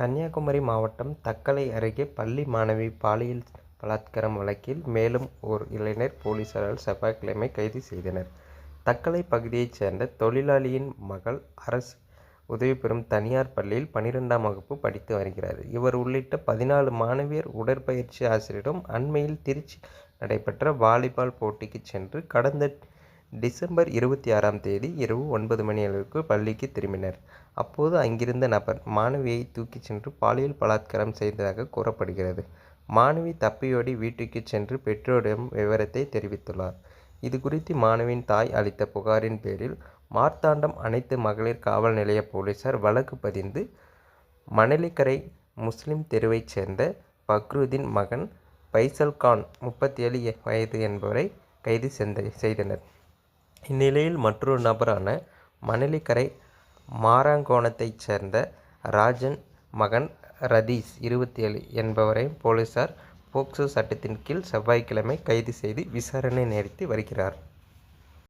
கன்னியாகுமரி மாவட்டம் தக்கலை அருகே பள்ளி மாணவி பாலியல் பலாத்காரம் வழக்கில் மேலும் ஓர் இளைஞர் போலீசாரால் செவ்வாய்க்கிழமை கைது செய்தனர். தக்கலை பகுதியைச் சேர்ந்த தொழிலாளியின் மகள் அரசு உதவி பெறும் தனியார் பள்ளியில் பனிரெண்டாம் வகுப்பு படித்து வருகிறார். இவர் உள்ளிட்ட பதினாலு மாணவியர் உடற்பயிற்சி ஆசிரியரும் அண்மையில் திருச்சி நடைபெற்ற வாலிபால் போட்டிக்கு சென்று கடந்த டிசம்பர் இருபத்தி ஆறாம் தேதி இரவு ஒன்பது மணி அளவுக்கு பள்ளிக்கு திரும்பினர். அப்போது அங்கிருந்த நபர் மாணவியை தூக்கிச் சென்று பாலியல் பலாத்காரம் செய்ததாக கூறப்படுகிறது. மாணவி தப்பியோடி வீட்டுக்கு சென்று பெற்றோரிடம் விவரத்தை தெரிவித்துள்ளார். இது குறித்து மாணவியின் தாய் அளித்த புகாரின் பேரில் மார்த்தாண்டம் அனைத்து மகளிர் காவல் நிலைய போலீசார் வழக்கு பதிந்து மணலிக்கரை முஸ்லிம் தெருவைச் சேர்ந்த பக்ருதீன் மகன் பைசல் கான் முப்பத்தி ஏழு வயது என்பவரை கைது செய்தனர். இந்நிலையில் மற்றொரு நபரான மணலிக்கரை மாராங்கோணத்தைச் சேர்ந்த ராஜன் மகன் ரதீஸ் இருபத்தி ஏழு என்பவரை போலீசார் போக்சோ சட்டத்தின் கீழ் செவ்வாய்க்கிழமை கைது செய்து விசாரணை நடத்தி வருகிறார்.